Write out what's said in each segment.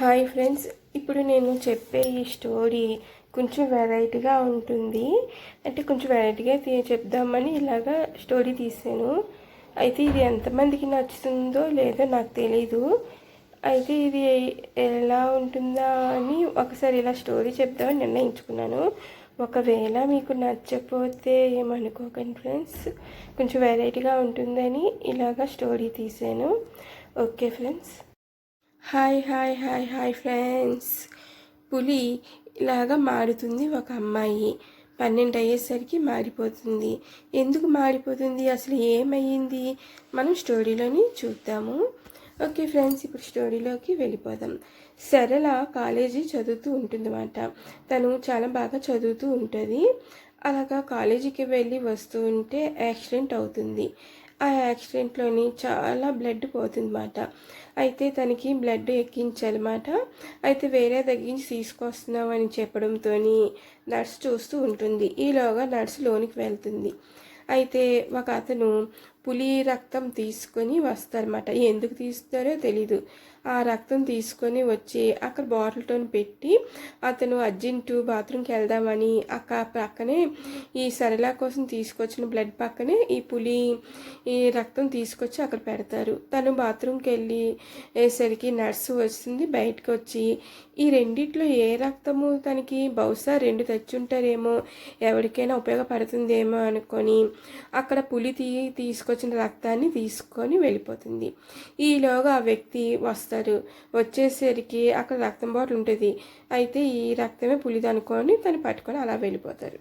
Hi friends ఇప్పుడు నేను చెప్పే ఈ స్టోరీ కొంచెం వెరైటీగా ఉంటుంది. అంటే కొంచెం వెరైటీగా తీ- చెప్దామని ఇలాగా స్టోరీ తీసాను. అయితే ఇది ఎంతమందికి నచ్చుతుందో లేదో నాకు తెలీదు. అయితే ఇది ఎలా ఉంటుందా అని ఒకసారి ఇలా స్టోరీ చెప్దామని నిర్ణయించుకున్నాను. ఒకవేళ మీకు నచ్చకపోతే ఏమనుకోకండి ఫ్రెండ్స్. కొంచెం వెరైటీగా ఉంటుందని ఇలాగా స్టోరీ తీసాను. Okay friends. Hi hi hi hi friends. పులి ఇలాగా మారుతుంది ఒక అమ్మాయి. పన్నెండు అయ్యేసరికి మారిపోతుంది. ఎందుకు మారిపోతుంది? అసలు ఏమయ్యింది? మనం స్టోరీలోని చూద్దాము. ఓకే ఫ్రెండ్స్ ఇప్పుడు స్టోరీలోకి వెళ్ళిపోదాం. సరళ కాలేజీ చదువుతూ ఉంటుందన్నమాట. తను చాలా బాగా చదువుతూ ఉంటుంది. అలాగా కాలేజీకి వెళ్ళి వస్తూ ఉంటే యాక్సిడెంట్ అవుతుంది. ఆ యాక్సిడెంట్లోని చాలా బ్లడ్ పోతుందన్నమాట. అయితే తనకి బ్లడ్ ఎక్కించాలన్నమాట. అయితే వేరే దగ్గర నుంచి అని చెప్పడంతో నర్స్ చూస్తూ ఉంటుంది. ఈలోగా నర్స్ లోనికి వెళ్తుంది. అయితే ఒక అతను పులి రక్తం తీసుకొని వస్తారన్నమాట. ఎందుకు తీస్తారో తెలీదు. ఆ రక్తం తీసుకొని వచ్చి అక్కడ బాటిల్తో పెట్టి అతను అర్జెంటు బాత్రూమ్కి వెళ్దామని అక్క పక్కనే ఈ సరళ కోసం తీసుకొచ్చిన బ్లడ్ పక్కనే ఈ పులి ఈ రక్తం తీసుకొచ్చి అక్కడ పెడతారు. తను బాత్రూమ్కి వెళ్ళి వేసరికి నర్సు వస్తుంది బయటకు వచ్చి. ఈ రెండిట్లో ఏ రక్తము తనకి బహుశా రెండు తెచ్చుంటారేమో ఎవరికైనా ఉపయోగపడుతుందేమో అనుకొని అక్కడ పులి తీ తీసుకొచ్చిన రక్తాన్ని తీసుకొని వెళ్ళిపోతుంది. ఈలోగా ఆ వ్యక్తి వస్తారు వచ్చేసరికి అక్కడ రక్తం బాటిల్ ఉంటుంది. అయితే ఈ రక్తమే పులిది అనుకొని తను పట్టుకొని అలా వెళ్ళిపోతారు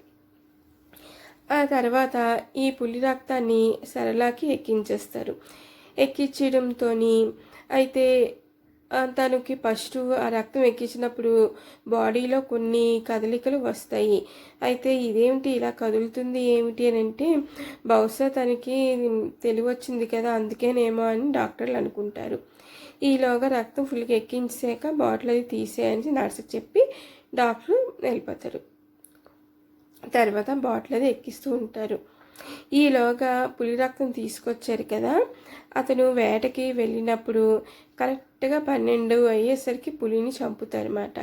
ఆ తర్వాత ఈ పులి రక్తాన్ని సరళాకి ఎక్కించేస్తారు. ఎక్కించడంతో అయితే తనకి ఫస్ట్ ఆ రక్తం ఎక్కించినప్పుడు బాడీలో కొన్ని కదలికలు వస్తాయి. అయితే ఇదేమిటి ఇలా కదులుతుంది ఏమిటి అని అంటే బహుశా తనకి తెలివి వచ్చింది కదా అందుకేనేమో అని డాక్టర్లు అనుకుంటారు. ఈలోగా రక్తం ఫుల్గా ఎక్కించాక బాటిల్ అది తీసేయని నర్సు చెప్పి డాక్టర్ వెళ్ళిపోతారు తర్వాత బాటిల్ అది ఎక్కిస్తూ ఉంటారు. ఈలోగా పులి రక్తం తీసుకొచ్చారు కదా. అతను వేటకి వెళ్ళినప్పుడు కరెక్ట్గా పన్నెండు అయ్యేసరికి పులిని చంపుతారన్నమాట.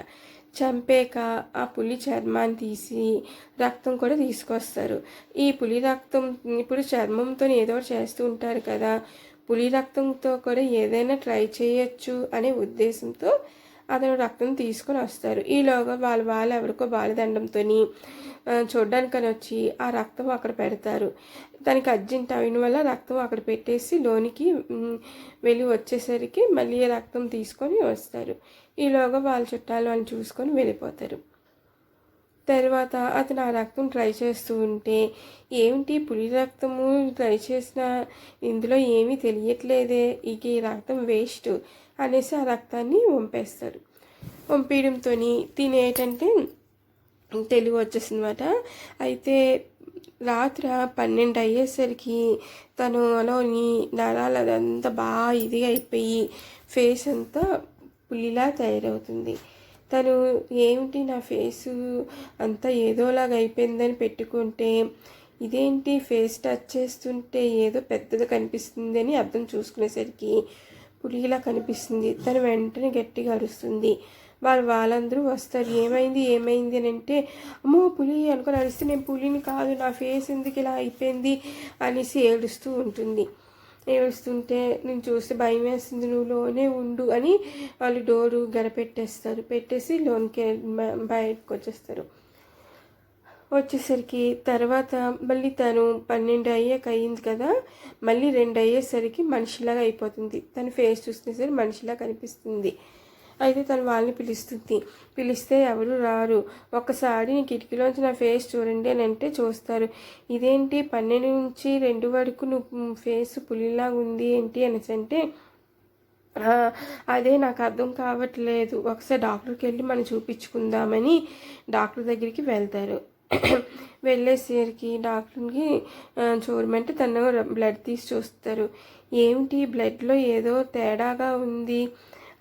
చంపాక ఆ పులి చర్మాన్ని తీసి రక్తం కూడా తీసుకొస్తారు. ఈ పులి రక్తం ఇప్పుడు చర్మంతో ఏదో ఒకటి చేస్తూ ఉంటారు కదా. పులి రక్తంతో కూడా ఏదైనా ట్రై చేయొచ్చు అనే ఉద్దేశంతో అతను రక్తం తీసుకొని వస్తారు. ఈలోగా వాళ్ళ వాళ్ళు ఎవరికో బాలదండంతో చూడ్డానికని వచ్చి ఆ రక్తం అక్కడ పెడతారు. దానికి అర్జెంట్ అయిన వల్ల రక్తం అక్కడ పెట్టేసి లోనికి వెళ్ళి వచ్చేసరికి మళ్ళీ రక్తం తీసుకొని వస్తారు. ఈలోగా వాళ్ళ చుట్టాలు వాళ్ళని చూసుకొని వెళ్ళిపోతారు. తర్వాత అతను ఆ రక్తం ట్రై చేస్తూ ఉంటే ఏమిటి పులి రక్తము? ట్రై చేసిన ఇందులో ఏమీ తెలియట్లేదే. ఇక ఈ రక్తం వేస్ట్. అనేసి ఆ రక్తాన్ని వంపేస్తారు. వంపేయడంతో తినేటంటే తెలివి వచ్చేసిందన్నమాట. అయితే రాత్రి పన్నెండు అయ్యేసరికి తను అలోని నరాలు అదంతా బాగా ఇది అయిపోయి ఫేస్ అంతా పులిలా తయారవుతుంది. తను ఏమిటి నా ఫేసు అంతా ఏదోలాగా అయిపోయిందని పెట్టుకుంటే ఇదేంటి ఫేస్ టచ్ చేస్తుంటే ఏదో పెద్దది కనిపిస్తుంది అని అర్థం చూసుకునేసరికి పులిలా కనిపిస్తుంది. తను వెంటనే గట్టిగా అరుస్తుంది. వాళ్ళు వాళ్ళందరూ వస్తారు. ఏమైంది? ఏమైంది అని అంటే అమ్మో పులి అనుకుని అరిస్తే నేను పులిని కాదు నా ఫేస్ ఎందుకు ఇలా అయిపోయింది అనేసి ఏడుస్తూ ఉంటుంది. ఏడుస్తుంటే నేను చూస్తే భయం వేస్తుంది నువ్వు లోనే ఉండు అని వాళ్ళు డోరు గడపెట్టేస్తారు పెట్టేసి లోన్కి బయటకు వచ్చేస్తారు వచ్చేసరికి తర్వాత మళ్ళీ తను పన్నెండు అయ్యాక అయ్యింది కదా మళ్ళీ రెండు అయ్యేసరికి మనిషిలాగా అయిపోతుంది. తన ఫేస్ చూసుకునేసరికి మనిషిలా కనిపిస్తుంది. అయితే తను వాళ్ళని పిలుస్తుంది. పిలిస్తే ఎవరు రారు. ఒక్కసారి నీ కిటికీలోంచి నా ఫేస్ చూడండి అని అంటే చూస్తారు. ఇదేంటి? పన్నెండు నుంచి రెండు వరకు నువ్వు ఫేస్ పులిలాగా ఉంది ఏంటి? అనేసి అంటే అదే నాకు అర్థం కావట్లేదు. ఒకసారి డాక్టర్కి వెళ్ళి మనం చూపించుకుందామని డాక్టర్ దగ్గరికి వెళ్తారు. వెళ్ళేసరికి డాక్టర్కి ఆ, చూడమంటే తను బ్లడ్ తీసి చూస్తారు. ఏమిటి? బ్లడ్లో ఏదో తేడాగా ఉంది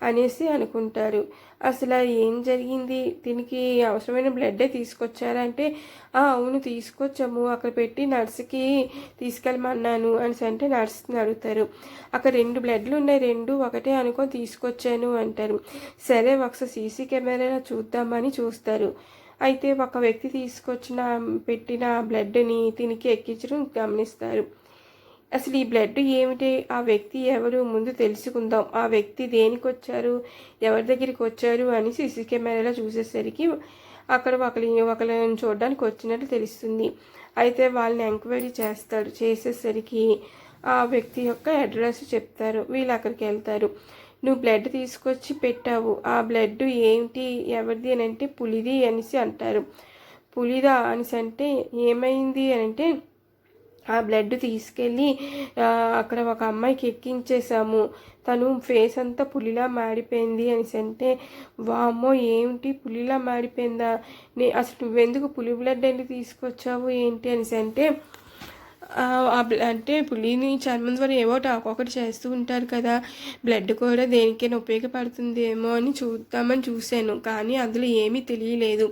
అనేసి అనుకుంటారు. అసలు ఏం జరిగింది? దీనికి అవసరమైన బ్లడ్డే తీసుకొచ్చారంటే "ఆ, అవును తీసుకొచ్చాము. అక్కడ పెట్టి నర్సుకి తీసుకెళ్ళమన్నాను అనేసి అంటే నర్స్ని అడుగుతారు. అక్కడ రెండు బ్లడ్లు ఉన్నాయి. రెండు ఒకటే అనుకొని తీసుకొచ్చాను అంటారు. సరే ఒకసారి సీసీ కెమెరాలో చూద్దామని చూస్తారు. అయితే ఒక వ్యక్తి తీసుకొచ్చిన పెట్టిన బ్లడ్ని తినికి ఎక్కించడం గమనిస్తారు. అసలు ఈ బ్లడ్ ఏమిటి? ఆ వ్యక్తి ఎవరు? ముందు తెలుసుకుందాం. ఆ వ్యక్తి దేనికి వచ్చారు? ఎవరి దగ్గరికి వచ్చారు? అని సీసీ కెమెరాలో చూసేసరికి అక్కడ ఒకరి ఒకరిని చూడడానికి వచ్చినట్టు తెలుస్తుంది. అయితే వాళ్ళని ఎంక్వైరీ చేస్తారు. చేసేసరికి ఆ వ్యక్తి యొక్క అడ్రస్ చెప్తారు. వీళ్ళు అక్కడికి వెళ్తారు. నువ్వు బ్లడ్ తీసుకొచ్చి పెట్టావు. ఆ బ్లడ్ ఏంటి? ఎవరిది అని అంటే పులిది అనేసి అంటారు. పులిదా అనేసి అంటే ఏమైంది అని అంటే ఆ బ్లడ్ తీసుకెళ్ళి అక్కడ ఒక అమ్మాయికి ఎక్కించేసాము తను ఫేస్ అంతా పులిలా మారిపోయింది అనేసి అంటే వామ్మో ఏమిటి పులిలా మారిపోయిందా నే అసలు నువ్వెందుకు పులి బ్లడ్ ఎందుకు తీసుకొచ్చావు? ఏంటి? అనేసి అంటే అంటే పులిని చర్మం ద్వారా ఏవో ఒకటి చేస్తూ ఉంటారు కదా. బ్లడ్ కూడా దేనికైనా ఉపయోగపడుతుందేమో అని చూద్దామని చూశాను. కానీ అందులో ఏమీ తెలియలేదు.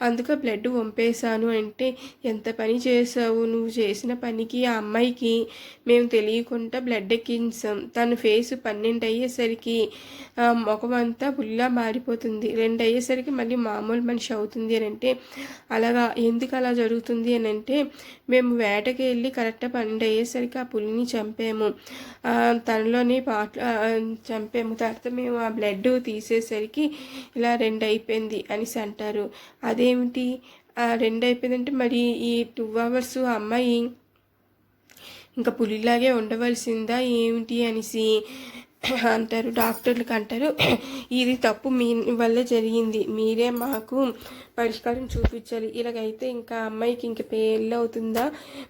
అందుకే బ్లడ్ వంపేశాను అంటే ఎంత పని చేసావు నువ్వు చేసిన పనికి ఆ అమ్మాయికి మేము తెలియకుండా బ్లడ్ ఎక్కించాం. తన ఫేస్ పన్నెండు అయ్యేసరికి ముఖం అంతా బుల్లా మారిపోతుంది. రెండు అయ్యేసరికి మళ్ళీ మామూలు మనిషి అవుతుంది అని అంటే అలాగా ఎందుకు అలా జరుగుతుంది అని అంటే మేము వేటకి వెళ్ళి కరెక్ట్గా పన్నెండు అయ్యేసరికి ఆ పులిని చంపాము. తనలోని పాటలు చంపాము. తర్వాత మేము ఆ బ్లడ్ తీసేసరికి ఇలా రెండు అయిపోయింది అనేసి అంటారు. అదే ఆ రెండు అయిపోయిందంటే మరి ఈ టూ అవర్స్ అమ్మాయి ఇంకా పులిలాగే ఉండవలసిందా? ఏమిటి అనేసి అంటారు డాక్టర్లకు అంటారు ఇది తప్పు మీ వల్లే జరిగింది. మీరే మాకు పరిష్కారం చూపించాలి. ఇలాగైతే ఇంకా అమ్మాయికి ఇంక పెళ్ళి అవుతుందా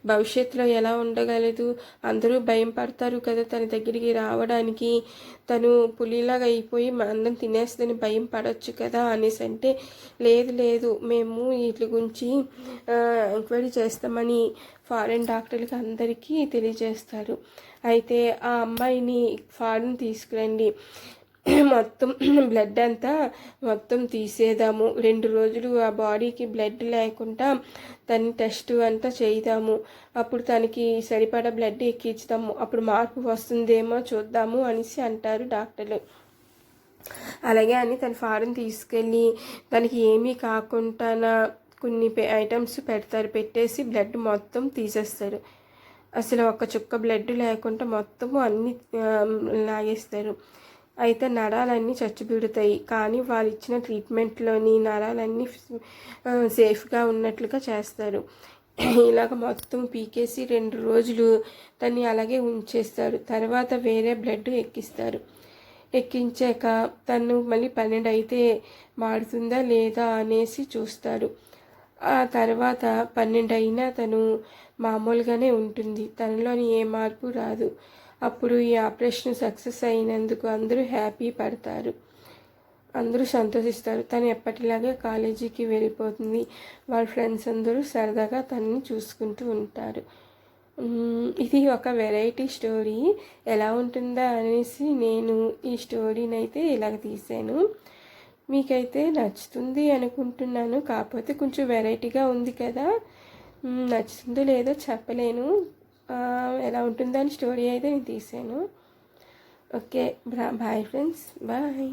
భవిష్యత్తులో ఎలా ఉండగలదు? అందరూ భయం పడతారు కదా తన దగ్గరికి రావడానికి. తను పులిలాగా అయిపోయి అందరం తినేస్తుందని భయం పడవచ్చు కదా అనేసి అంటే లేదు లేదు మేము వీటి గురించి ఎంక్వైరీ చేస్తామని ఫారెన్ డాక్టర్లకి అందరికీ తెలియజేస్తారు. అయితే ఆ అమ్మాయిని ఫారెన్ తీసుకురండి. మొత్తం బ్లడ్ అంతా మొత్తం తీసేదాము రెండు రోజులు ఆ బాడీకి బ్లడ్ లేకుండా తన టెస్ట్ అంతా చేద్దాము అప్పుడు తనకి సరిపడా బ్లడ్ ఎక్కించుదాము. అప్పుడు మార్పు వస్తుందేమో చూద్దాము అనేసి అంటారు డాక్టర్లు. అలాగే అని తన ఫారెన్ తీసుకెళ్ళి తనకి ఏమీ కాకుండా కొన్ని ఐటమ్స్ పెడతారు. పెట్టేసి బ్లడ్ మొత్తం తీసేస్తారు. అసలు ఒక చుక్క బ్లడ్ లేకుండా మొత్తము అన్ని లాగేస్తారు. అయితే నరాలన్నీ చచ్చిబిడుతాయి కానీ వాళ్ళు ఇచ్చిన ట్రీట్మెంట్లోని నరాలన్నీ సేఫ్గా ఉన్నట్లుగా చేస్తారు. ఇలాగ మొత్తం పీకేసి రెండు రోజులు దాన్ని అలాగే ఉంచేస్తారు. తర్వాత వేరే బ్లడ్ ఎక్కిస్తారు. ఎక్కించాక తను మళ్ళీ పన్నెండు అయితే మారుతుందా లేదా అనేసి చూస్తారు. ఆ తర్వాత పన్నెండు అయినా తను మామూలుగానే ఉంటుంది. తనలోని ఏ మార్పు రాదు. అప్పుడు ఈ ఆపరేషన్ సక్సెస్ అయినందుకు అందరూ హ్యాపీ పడతారు. అందరూ సంతోషిస్తారు. తను ఎప్పటిలాగే కాలేజీకి వెళ్ళిపోతుంది. వాళ్ళ ఫ్రెండ్స్ అందరూ సరదాగా తనని చూసుకుంటూ ఉంటారు. ఇది ఒక వెరైటీ స్టోరీ. ఎలా ఉంటుందా అనేసి నేను ఈ స్టోరీని అయితే ఇలాగ తీశాను. మీకైతే నచ్చుతుంది అనుకుంటున్నాను. కాకపోతే కొంచెం వెరైటీగా ఉంది కదా. నచ్చుతుందో లేదో చెప్పలేను. ఎలా ఎలా ఉంటుందని స్టోరీ అయితే నేను తీసాను. Okay bye friends. బాయ్.